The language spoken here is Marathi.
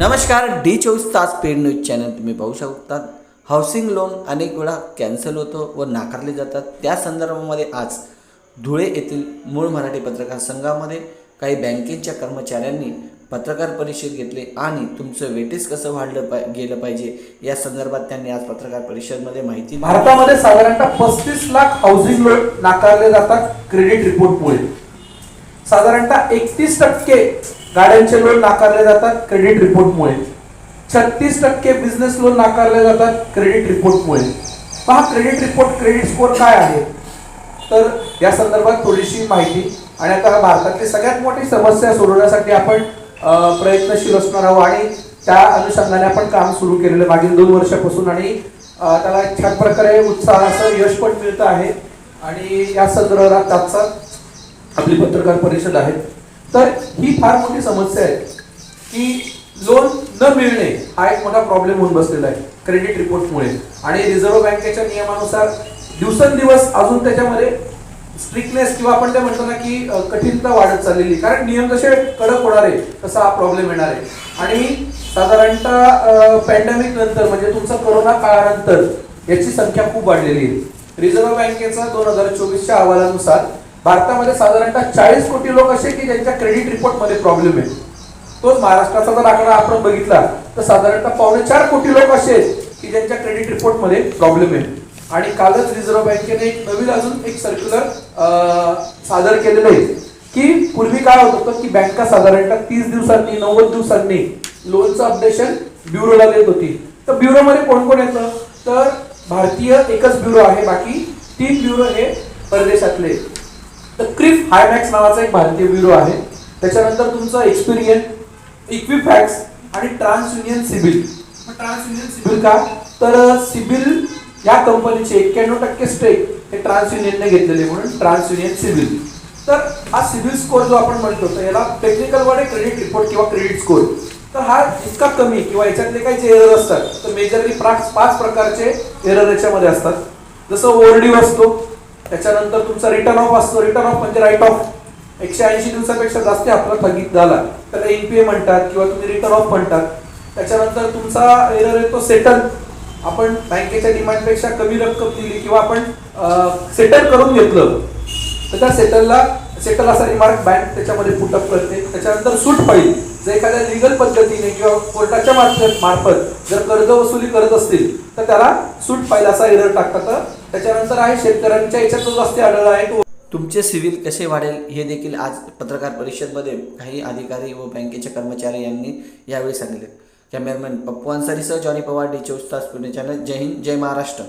नमस्कार डी चोवीस तास पेड न्यूज चॅनल तुम्ही पाहू शकता. हाऊसिंग लोन अनेक वेळा कॅन्सल होतो व नाकारले जातात. त्या संदर्भामध्ये आज धुळे येथील मूळ मराठी पत्रकार संघामध्ये काही बँकेच्या कर्मचाऱ्यांनी पत्रकार परिषद घेतली आणि तुमचं वेटेज कसं वाढलं पा गेलं पाहिजे या संदर्भात त्यांनी आज पत्रकार परिषदमध्ये माहिती भारतामध्ये साधारणतः पस्तीस लाख हाऊसिंग लोन नाकारले जातात क्रेडिट रिपोर्टमुळे. साधारणतः एकतीस टक्के गाड्यांचे लोन नाकारले जातात क्रेडिट रिपोर्टमुळे छत्तीस टक्के बिझनेस लोन नाकारले जातात क्रेडिट रिपोर्टमुळे पहा क्रेडिट रिपोर्ट क्रेडिट स्कोअर काय आहे? तर या संदर्भात थोडीशी माहिती. आणि आता भारतातली सगळ्यात मोठी समस्या सोडवण्यासाठी आपण प्रयत्नशील असणार आहोत आणि त्या अनुषंगाने आपण काम सुरू केलेलं मागील दोन वर्षापासून. आणि त्याला छान प्रकारे उत्साहाचं यश पण मिळतं आहे. आणि या संदर्भात आजचा आपली पत्रकार परिषद आहे. तर ही फार मोठी समस्या आहे की लोन न मिळणे हा एक मोठा प्रॉब्लेम होऊन बसलेला आहे क्रेडिट रिपोर्टमुळे आणि रिझर्व्ह बँकेच्या नियमानुसार दिवसेंदिवस अजून त्याच्यामध्ये स्ट्रिक्टनेस किंवा आपण ते म्हणतो ना की कठीणता वाढत चाललेली कारण नियम जसे कडक होणार आहे तसा हा प्रॉब्लेम येणार आहे. आणि साधारणतः पॅन्डेमिक नंतर म्हणजे तुमचा कोरोना काळानंतर याची संख्या खूप वाढलेली आहे. रिझर्व्ह बँकेचा दोन हजार चोवीसच्या अहवालानुसार भारतामध्ये साधारणतः चाळीस कोटी लोक असे की ज्यांच्या क्रेडिट रिपोर्टमध्ये प्रॉब्लेम आहे. तोच महाराष्ट्राचा जर आकडा आपण बघितला तर साधारणतः पावणे चार कोटी लोक असे आहेत की ज्यांच्या क्रेडिट रिपोर्टमध्ये प्रॉब्लेम आहे. आणि कालच रिझर्व्ह बँकेने एक नवीन अजून एक सर्क्युलर सादर केलेलं आहे की पूर्वी काय होत होतं की बँका साधारणतः तीस दिवसांनी नव्वद दिवसांनी लोनचं अपडेशन ब्युरोला देत होती. तर ब्युरोमध्ये कोण कोण येतं? तर भारतीय एकच ब्युरो आहे बाकी तीन ब्युरो हे परदेशातले. आहेत. तर क्रिफ हायमॅक्स नावाचा एक भारतीय ब्युरो आहे. त्याच्यानंतर तुमचं एक्सपिरियन इक्विफॅक्स आणि TransUnion CIBIL TransUnion CIBIL का? तर सिबिल या कंपनीचे एक्क्याण्णव टक्के स्टेक हे ट्रान्स युनियनने घेतलेले म्हणून ट्रान्स युनियन सिबिल तर हा सिबिल स्कोअर जो आपण म्हणतो तर याला टेक्निकल वर्ड आहे क्रेडिट रिपोर्ट किंवा क्रेडिट स्कोअर तर हा इतका कमी किंवा याच्यातले काही जे एरर असतात. तर मेजरली पाच प्रकारचे एरर याच्यामध्ये असतात. जसं ओरडीव असतो त्याच्यानंतर तुमचा रिटर्न ऑफ असतो. रिटर्न ऑफ म्हणजे राईट ऑफ एकशे ऐंशी दिवसापेक्षा जास्त आपला थगित झाला. त्याला एनपीए म्हणतात किंवा तुम्ही रिटर्न ऑफ म्हणतात. त्याच्यानंतर तुमचा एरर येतो सेटल आपण बँकेच्या डिमांडपेक्षा कमी रक्कम दिली किंवा आपण सेटल करून घेतलं. तर त्या सेटलला सेटल असा रिमार्क बँक त्याच्यामध्ये पुटअप करते. त्याच्यानंतर सूट फाईल. जर एखाद्या लिगल पद्धतीने किंवा कोर्टाच्या मार्फत मार्फत जर कर्ज वसुली करत असतील तर त्याला सूट फाईल असा एरर टाकतात. त्याच्यानंतर आहे शेतकऱ्यांच्या याच्यात जो जास्त आढळला आहे. तुमचे सिव्हिल कसे वाढेल हे देखील आज पत्रकार परिषदमध्ये काही अधिकारी व बँकेचे कर्मचारी यांनी यावेळी सांगितले. कॅमेरामॅन पप्पू अन्सारीसह जॉनी पवार डी चोवीस तास पुणे चॅनल. जय हिंद जय महाराष्ट्र.